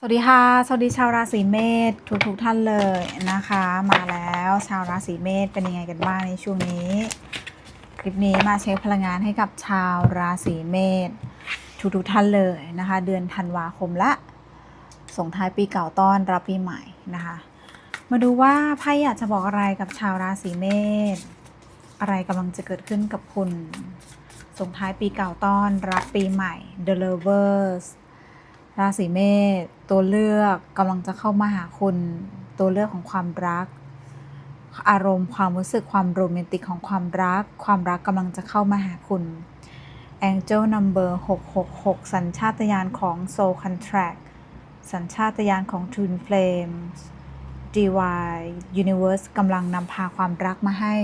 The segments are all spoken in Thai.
สวัสดีค่ะ สวัสดีชาวราศีเมษทุกทุกท่านเลยนะคะ มาแล้วชาวราศีเมษเป็นยังไงกันบ้างในช่วงนี้ คลิปนี้มาเช็คพลังงานให้กับชาวราศีเมษทุกทุกท่านเลยนะคะ เดือนธันวาคมละ ส่งท้ายปีเก่าต้อนรับปีใหม่นะคะ มาดูว่าไพ่อยากจะบอกอะไรกับชาวราศีเมษอะไรกำลังจะเกิดขึ้นกับคุณ ส่งท้ายปีเก่าต้อนรับปีใหม่ The Lovers ราศีเมษตัวเลือกกำลังจะเข้ามาหาคุณ ตัวเลือกของความรัก อารมณ์ความรู้สึกความโรแมนติกของความรัก ความรักกำลังจะเข้ามาหาคุณ Angel Number 666 สัญชาตญาณของ Soul Contract สัญชาตญาณของ Twin Flames DY Universe กำลังนำพาความรักมาให้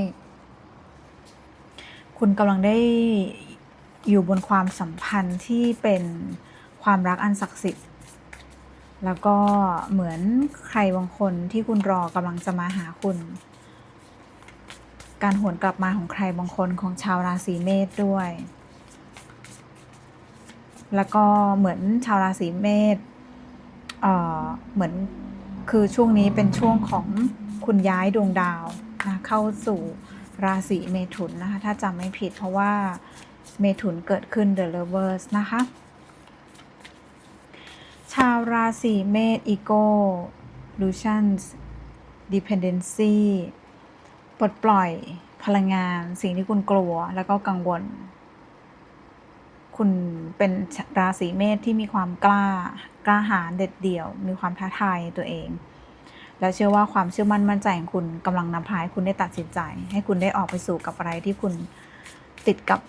คุณกำลังได้อยู่บนความสัมพันธ์ที่เป็น ความรักอันศักดิ์สิทธิ์ แล้วก็เหมือนใครบางคนที่คุณรอกำลังจะมาหาคุณ การหวนกลับมาของใครบางคนของชาวราศีเมษด้วย แล้วก็เหมือนชาวราศีเมษเอ่อเหมือนคือช่วงนี้เป็นช่วงของคุณย้ายดวงดาวนะเข้าสู่ราศีเมถุนนะคะ ถ้าจำไม่ผิดเพราะว่าเมถุนเกิดขึ้น The Lovers นะคะ ชาวราศีเมษอีโก้ลูชันส์ดิพ dependency ปลดปล่อยพลังงานสิ่งที่คุณกลัวแล้วก็กังวล คุณเป็นราศีเมษที่มีความกล้ากล้าหาญเด็ดเดี่ยว มีความท้าทายตัวเอง และเชื่อว่าความเชื่อมั่นมั่นใจของคุณกำลังนำพาให้คุณได้ตัดสินใจ ให้คุณได้ออกไปสู่กับอะไรที่คุณติดกับ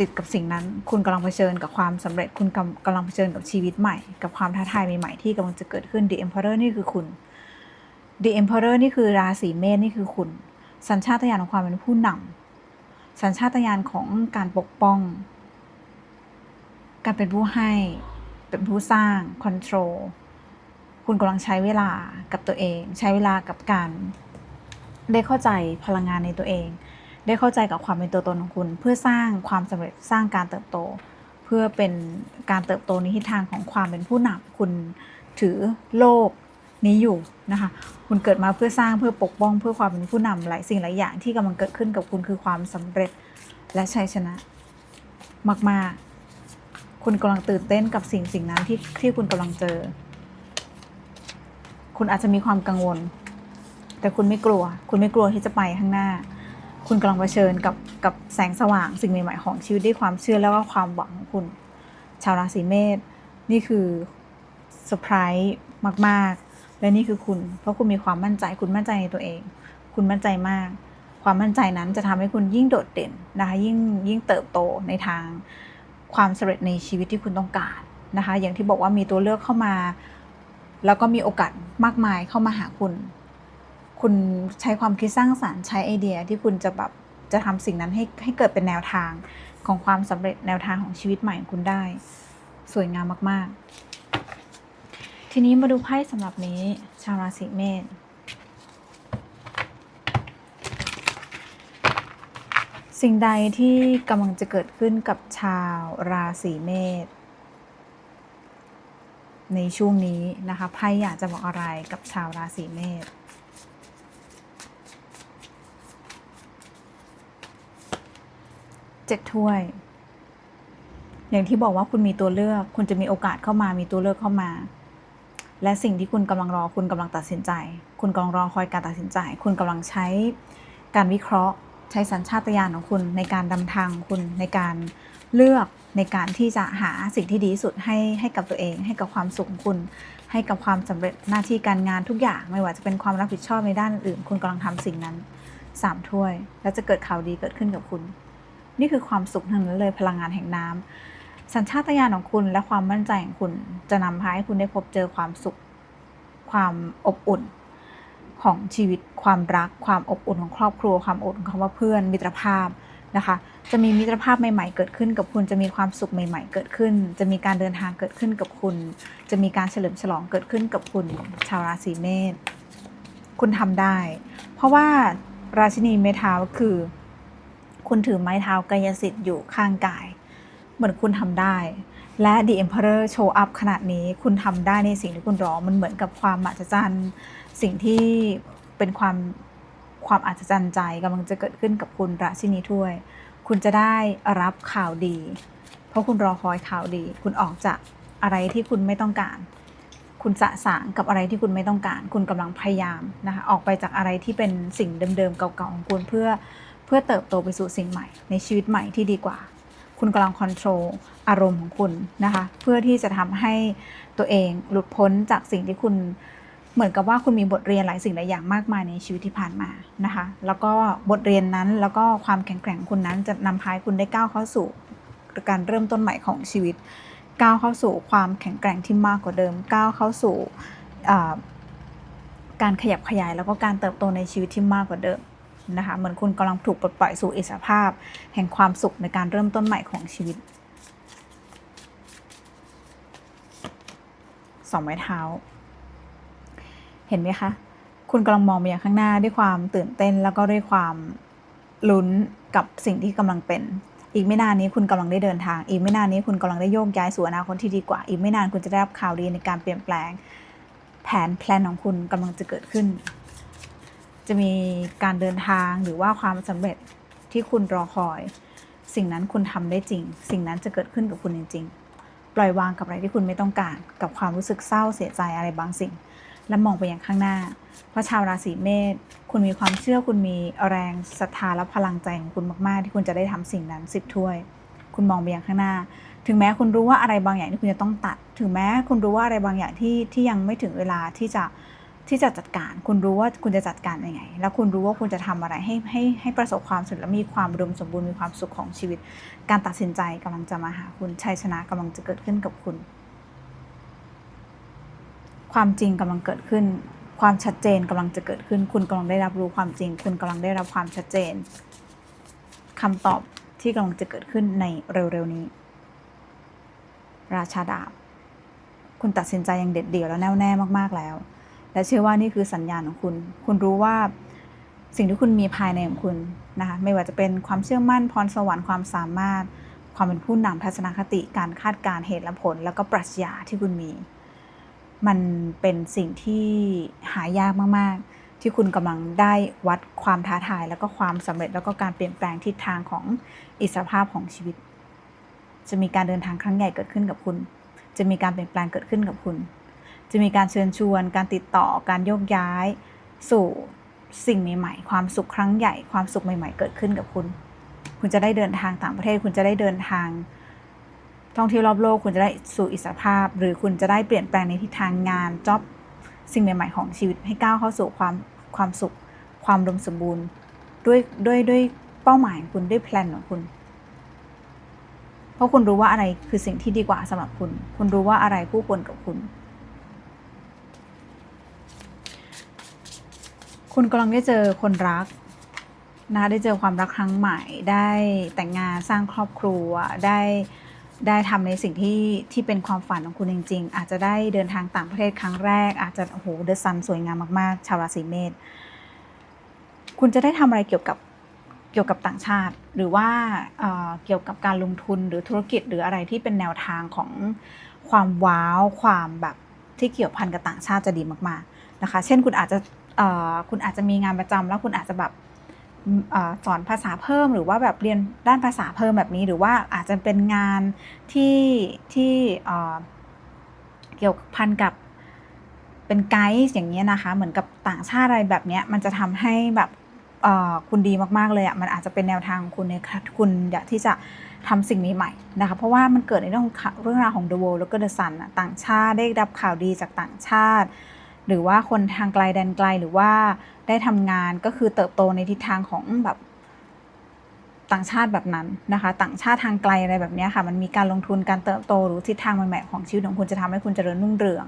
ติดกับสิ่งนั้น คุณกำลังเผชิญกับความสำเร็จ คุณกำกำลังเผชิญกับชีวิตใหม่ กับความท้าทายใหม่ๆที่กำลังจะเกิดขึ้น The Emperor นี่คือคุณ The Emperor นี่คือราศีเมษนี่คือคุณ สัญชาตญาณของความเป็นผู้นำสัญชาตญาณของการปกป้อง การเป็นผู้ให้ เป็นผู้สร้าง control คุณกำลังใช้เวลากับตัวเอง ใช้เวลากับการได้เข้าใจพลังงานในตัวเอง ได้เข้าใจกับความเป็นตัวตนของคุณ เพื่อสร้างความสำเร็จสร้างการเติบโต เพื่อเป็นการเติบโตในทิศทางของความเป็นผู้นำคุณถือโลกนี้อยู่นะคะคุณเกิดมาเพื่อสร้างเพื่อปกป้องเพื่อความเป็นผู้นำหลายสิ่งหลายอย่างที่กำลังเกิดขึ้นกับคุณคือความสำเร็จและชัยชนะ มาก ๆ คุณกำลังตื่นเต้นกับสิ่งสิ่งนั้นที่ที่คุณกำลังเจอ คุณอาจจะมีความกังวล แต่คุณไม่กลัว คุณไม่กลัวที่จะไปข้างหน้า คุณกำลังเผชิญกับกับแสงสว่างสิ่งใหม่ๆของชีวิตด้วยความเชื่อแล้วก็ความหวังของคุณ ชาวราศีเมษนี่คือเซอร์ไพรส์มาก ๆ และนี่คือคุณ เพราะคุณมีความมั่นใจคุณมั่นใจในตัวเอง คุณมั่นใจมาก ความมั่นใจนั้นจะทำให้คุณยิ่งโดดเด่นนะคะยิ่งยิ่งเติบโตในทางความสำเร็จในชีวิตที่คุณต้องการนะคะ อย่างที่บอกว่ามีตัวเลือกเข้ามา แล้วก็มีโอกาสมากมายเข้ามาหาคุณ คุณใช้ความคิดสร้างสารรค์ใช้ไอเดียที่คุณจะแบบจะทำสิ่งนั้นให้ให้เกิดเป็นแนวทางของความสำเร็จแนวทางของชีวิตใหม่ของคุณได้ สวยงามมาก ๆ ทีนี้มาดูไพ่สำหรับนี้ชาวราศีเมษสิ่งใดที่กำลังจะเกิดขึ้นกับชาวราศีเมษในช่วงนี้นะคะไพ่อยากจะบอกอะไรกับชาวราศีเมษ เจ็ดถ้วย อย่างที่บอกว่าคุณมีตัวเลือก คุณจะมีโอกาสเข้ามา มีตัวเลือกเข้ามา และสิ่งที่คุณกำลังรอ คุณกำลังตัดสินใจ คุณกำลังรอคอยการตัดสินใจ คุณกำลังใช้การวิเคราะห์ ใช้สัญชาตญาณของคุณในการดำทางคุณในการเลือกในการที่จะหาสิ่งที่ดีที่สุดให้ให้กับตัวเอง ให้กับความสุขของคุณ ให้กับความสำเร็จหน้าที่การงานทุกอย่างไม่ว่าจะเป็นความรับผิดชอบในด้านอื่น คุณกำลังทำสิ่งนั้นสามถ้วย แล้วจะเกิดข่าวดีเกิดขึ้นกับคุณ นี่คือความสุขทั้งนั้นเลยพลังงานแห่งน้ำสัญชาตญาณของคุณและความมั่นใจของคุณจะนำพาให้คุณได้พบเจอความสุข ความอบอุ่นของชีวิตความรัก ความอบอุ่นของครอบครัว ความอบอุ่นของคำว่าเพื่อน มิตรภาพนะคะ จะมีมิตรภาพใหม่ ๆ เกิดขึ้นกับคุณ จะมีความสุขใหม่ ๆ เกิดขึ้น จะมีการเดินทางเกิดขึ้นกับคุณ จะมีการเฉลิมฉลองเกิดขึ้นกับคุณ ชาวราศีเมษ คุณทำได้ เพราะว่าราชินีไม้เท้าคือ คุณถือไม้เท้ากายสิทธิ์อยู่ข้างกาย เหมือนคุณทำได้ และ The Emperor show up ขนาดนี้คุณทำได้ในสิ่งที่คุณรอมันเหมือนกับความมหัศจรรย์สิ่งที่เป็นความความอัศจรรย์ใจกำลังจะเกิดขึ้นกับคุณราชินีถ้วย คุณจะได้รับข่าวดี เพราะคุณรอคอยข่าวดี คุณออกจากอะไรที่คุณไม่ต้องการ คุณสะสางกับอะไรที่คุณไม่ต้องการ คุณกำลังพยายามนะคะออกไปจากอะไรที่เป็นสิ่งเดิมๆเก่าๆของคุณเพื่อ เพื่อเติบโตไปสู่สิ่งใหม่ ในชีวิตใหม่ที่ดีกว่า คุณกำลังคอนโทรลอารมณ์ของคุณนะคะ เพื่อที่จะทำให้ตัวเองหลุดพ้นจากสิ่งที่คุณเหมือนกับว่าคุณมีบทเรียนหลายสิ่งหลายอย่างมากมายในชีวิตที่ผ่านมานะคะ แล้วก็บทเรียนนั้นแล้วก็ความแข็งแกร่งคุณนั้นจะนำพาคุณได้ก้าวเข้าสู่การเริ่มต้นใหม่ของชีวิต ก้าวเข้าสู่ความแข็งแกร่งที่มากกว่าเดิม ก้าวเข้าสู่การขยับขยายแล้วก็การเติบโตในชีวิตที่มากกว่าเดิม นะคะ เหมือนคุณกำลังถูกปลดปล่อยสู่อิสรภาพ แห่งความสุขในการเริ่มต้นใหม่ของชีวิตสองไม้เท้า เห็นไหมคะ คุณกำลังมองไปย่างข้างหน้าด้วยความตื่นเต้นแล้วก็ด้วยความลุ้นกับสิ่งที่กำลังเป็น อีกไม่นานนี้คุณกำลังได้เดินทาง อีกไม่นานนี้คุณกำลังได้โยกย้ายสู่อนาคตที่ดีกว่า อีกไม่นานคุณจะได้รับข่าวดีในการเปลี่ยนแปลง แผนแพลนของคุณกำลังจะเกิดขึ้น จะมีการเดินทางหรือว่าความสำเร็จที่คุณรอคอย สิ่งนั้นคุณทำได้จริง สิ่งนั้นจะเกิดขึ้นกับคุณจริง ๆ ปล่อยวางกับอะไรที่คุณไม่ต้องการ กับความรู้สึกเศร้าเสียใจอะไรบางสิ่ง และมองไปยังข้างหน้า เพราะชาวราศีเมษคุณมีความเชื่อคุณมีแรงศรัทธาและพลังใจของคุณมากๆ ที่คุณจะได้ทำสิ่งนั้นสิบถ้วย คุณมองไปยังข้างหน้า ถึงแม้คุณรู้ว่าอะไรบางอย่างที่คุณจะต้องตัด ถึงแม้คุณรู้ว่าอะไรบางอย่างที่ที่ยังไม่ถึงเวลาที่จะ ที่จะจัดการ คุณรู้ว่าคุณจะจัดการยังไง แล้วคุณรู้ว่าคุณจะทำอะไรให้ให้ให้ประสบความสำเร็จและมีความอุดมสมบูรณ์มีความสุขของชีวิต การตัดสินใจกำลังจะมาหาคุณชัยชนะกำลังจะเกิดขึ้นกับคุณ ความจริงกำลังเกิดขึ้น ความชัดเจนกำลังจะเกิดขึ้น คุณกำลังได้รับรู้ความจริง คุณกำลังได้รับความชัดเจนคำตอบที่กำลังจะเกิดขึ้นในเร็วๆนี้ ราชาดาบ คุณตัดสินใจอย่างเด็ดเดี่ยวและแน่วแน่มากๆแล้ว และเชื่อว่านี่คือสัญญาณของคุณ คุณรู้ว่าสิ่งที่คุณมีภายในของคุณนะคะไม่ว่าจะเป็นความเชื่อมั่นพรสวรรค์ความสามารถ ความเป็นผู้นำทัศนคติการคาดการณ์เหตุและผล แล้วก็ปรัชญาที่คุณมี มันเป็นสิ่งที่หายากมาก ๆ ที่คุณกำลังได้วัดความท้าทาย แล้วก็ความสำเร็จแล้วก็การเปลี่ยนแปลงทิศทางของอิสรภาพของชีวิต จะมีการเดินทางครั้งใหญ่เกิดขึ้นกับคุณ จะมีการเปลี่ยนแปลงเกิดขึ้นกับคุณ จะมีการเชิญชวน การติดต่อการโยกย้าย สู่สิ่งใหม่ๆ ความสุขครั้งใหญ่ ความสุขใหม่ ๆ เกิดขึ้นกับคุณ คุณจะได้เดินทางต่างประเทศ คุณจะได้เดินทาง ท่องเที่ยวรอบโลก คุณจะได้สู่อิสรภาพ หรือคุณจะได้เปลี่ยนแปลงในทิศทางงานจ็อบสิ่งใหม่ ๆ ของชีวิตให้ก้าวเข้าสู่ความความสุข ความอุดมสมบูรณ์ ด้วยด้วยด้วยเป้าหมายของคุณด้วยแพลนของคุณ เพราะคุณรู้ว่าอะไรคือสิ่งที่ดีกว่าสำหรับคุณ คุณรู้ว่าอะไรคู่ควรกับคุณ คุณกำลังได้เจอคนรักนะได้เจอความรักครั้งใหม่ ได้แต่งงานสร้างครอบครัว ได้ได้ทำในสิ่งที่ที่เป็นความฝันของคุณจริง ๆ อาจจะได้เดินทางต่างประเทศครั้งแรก อาจจะโอ้โหเดอะซันสวยงามมากๆ ชาวราศีเมษคุณจะได้ทำอะไรเกี่ยวกับเกี่ยวกับต่างชาติ หรือว่าเอ่อเกี่ยวกับการลงทุนหรือธุรกิจหรืออะไรที่เป็นแนวทางของความว้าวความแบบที่เกี่ยวพันกับต่างชาติจะดีมากๆนะคะ เช่นคุณอาจจะ คุณอาจจะมีงานประจำแล้วคุณอาจจะแบบสอนภาษาเพิ่มหรือว่าแบบเรียนด้านภาษาเพิ่มแบบนี้ หรือว่าอาจจะเป็นงานที่ที่เกี่ยวพันกับเป็นไกด์อย่างเงี้ยนะคะ เหมือนกับต่างชาติอะไรแบบเนี้ยมันจะทำให้แบบคุณดีมากๆเลยอะ่ะมันอาจจะเป็นแนวทางคุณในคุณอยากที่จะทำสิ่งนี้ใหม่นะคะ เพราะว่ามันเกิดในเรื่องของข่าวเรื่องราวของ The World แล้วก็ The Sun อะต่างชาติได้รับข่าวดีจากต่างชาติ หรือว่าคนทางไกลแดนไกลหรือว่าได้ทำงานก็คือเติบโตในทิศทางของแบบต่างชาติแบบนั้นนะคะ ต่างชาติทางไกลอะไรแบบนี้ค่ะ มันมีการลงทุนการเติบโตหรือทิศทางใหม่ๆของชีวิตของคุณจะทำให้คุณเจริญรุ่งเรือง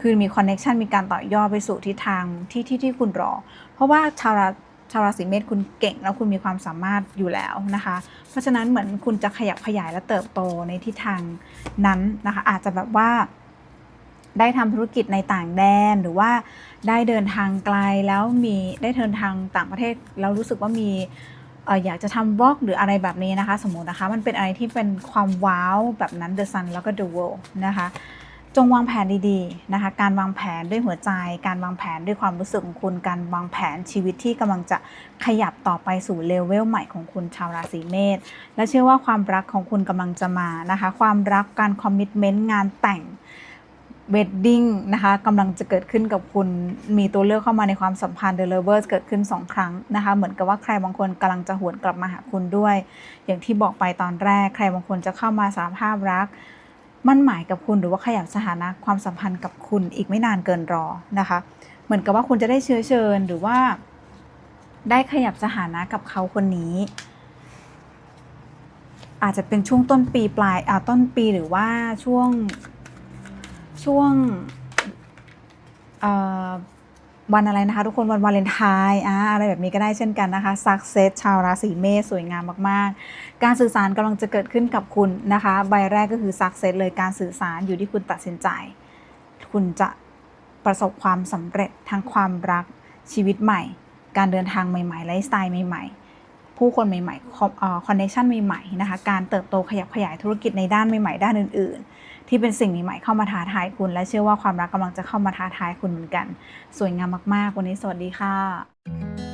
คือมีคอนเน็ชันมีการต่อยอดไปสู่ทิศทางที่ที่ที่คุณรอ เพราะว่าชาวราชาวราศีเมษคุณเก่งแล้วคุณมีความสามารถอยู่แล้วนะคะ เพราะฉะนั้นเหมือนคุณจะขยับขยายและเติบโตในทิศทางนั้นนะคะ อาจจะแบบว่า ได้ทำธุรกิจในต่างแดนหรือว่าได้เดินทางไกลแล้วมีได้เดินทางต่างประเทศแล้วรู้สึกว่ามีอยากจะทำบล็อกหรืออะไรแบบนี้นะคะ สมมตินะคะ มันเป็นอะไรที่เป็นความว้าวแบบนั้น The Sun แล้วก็ The World นะคะจงวางแผนดีๆนะคะ การวางแผนด้วยหัวใจ การวางแผนด้วยความรู้สึกของคุณ การวางแผนชีวิตที่กำลังจะขยับต่อไปสู่เลเวลใหม่ของคุณชาวราศีเมษ และเชื่อว่าความรักของคุณกำลังจะมานะคะ ความรักการคอมมิชเมนต์งานแต่ง เวดดิ้งนะคะกำลังจะเกิดขึ้นกับคุณมีตัวเลือกเข้ามาในความสัมพันธ์ The Lovers เกิดขึ้น 2 ครั้งนะคะ เหมือนกับว่าใครบางคนกำลังจะหวนกลับมาหาคุณด้วย อย่างที่บอกไปตอนแรก ใครบางคนจะเข้ามาสารภาพรัก มั่นหมายกับคุณหรือว่าขยับสถานะความสัมพันธ์กับคุณอีกไม่นานเกินรอนะคะ เหมือนกับว่าคุณจะได้เชื้อเชิญหรือว่า ได้ขยับสถานะกับเขาคนนี้ อาจจะเป็นช่วงต้นปีปลายอ่าต้นปีหรือว่าช่วง ช่วงวันอะไรนะคะ ทุกคนวันวาเลนไทน์อ่าอะไรแบบนี้ก็ได้เช่นกันนะคะสักเซสชาวราศีเมษสวยงามมากๆ การสื่อสารกำลังจะเกิดขึ้นกับคุณนะคะ ใบแรกก็คือสักเซสเลยการสื่อสารอยู่ที่คุณตัดสินใจ คุณจะประสบความสำเร็จทางความรักชีวิตใหม่ การเดินทางใหม่ๆไลฟ์สไตล์ใหม่ ๆ ผู้คนใหม่ๆคอนเนคชันใหม่ๆนะคะการเติบโตขยับขยายธุรกิจในด้านใหม่ๆ ด้านอื่น ๆ ที่เป็นสิ่งใหม่ๆเข้ามาท้าทายคุณ และเชื่อว่าความรักกำลังจะเข้ามาท้าทายคุณเหมือนกัน สวยงามมากๆ วันนี้สวัสดีค่ะ